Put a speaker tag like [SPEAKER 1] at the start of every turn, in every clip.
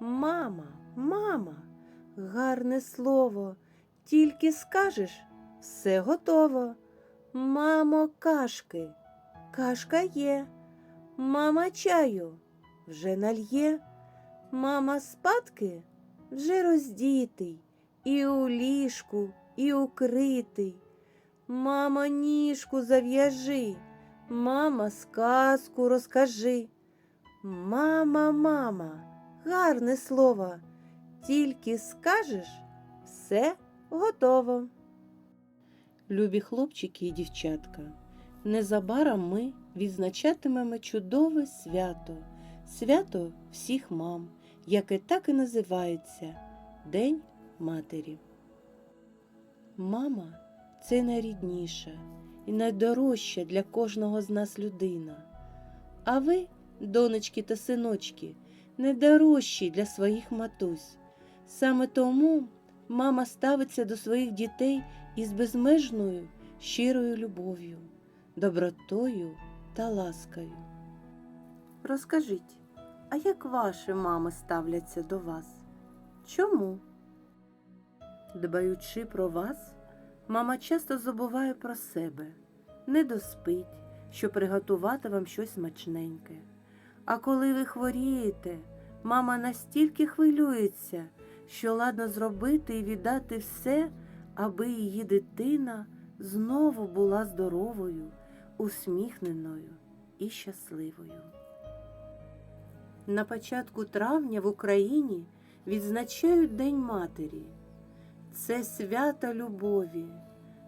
[SPEAKER 1] Мама, мама, гарне слово, тільки скажеш, все готово. Мамо, кашки, кашка є. Мама чаю вже нальє. Мама спадки вже роздітий, і у ліжку, і укритий. Мамо, ніжку зав'яжи, мама, сказку розкажи. Мама, мама, гарне слово, тільки скажеш, все готово. Любі хлопчики і дівчатка, незабаром ми відзначатимемо чудове свято, свято всіх мам, яке так і називається День Матері. Мама це найрідніша і найдорожча для кожного з нас людина. А ви, донечки та синочки, найдорожчі для своїх матусь. Саме тому мама ставиться до своїх дітей із безмежною щирою любов'ю, добротою та ласкою. Розкажіть, а як ваші мами ставляться до вас? Чому? Дбаючи про вас, мама часто забуває про себе, не доспить, щоб приготувати вам щось смачненьке. А коли ви хворієте, мама настільки хвилюється, що ладно зробити і віддати все, аби її дитина знову була здоровою, усміхненою і щасливою. На початку травня в Україні відзначають День Матері. Це свято любові,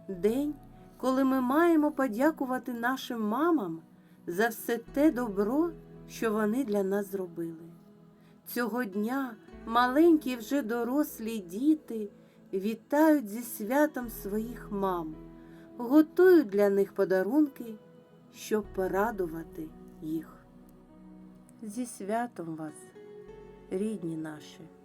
[SPEAKER 1] день, коли ми маємо подякувати нашим мамам за все те добро, що вони для нас зробили. Цього дня маленькі вже дорослі діти вітають зі святом своїх мам, готують для них подарунки, щоб порадувати їх. Зі святом вас, рідні наші!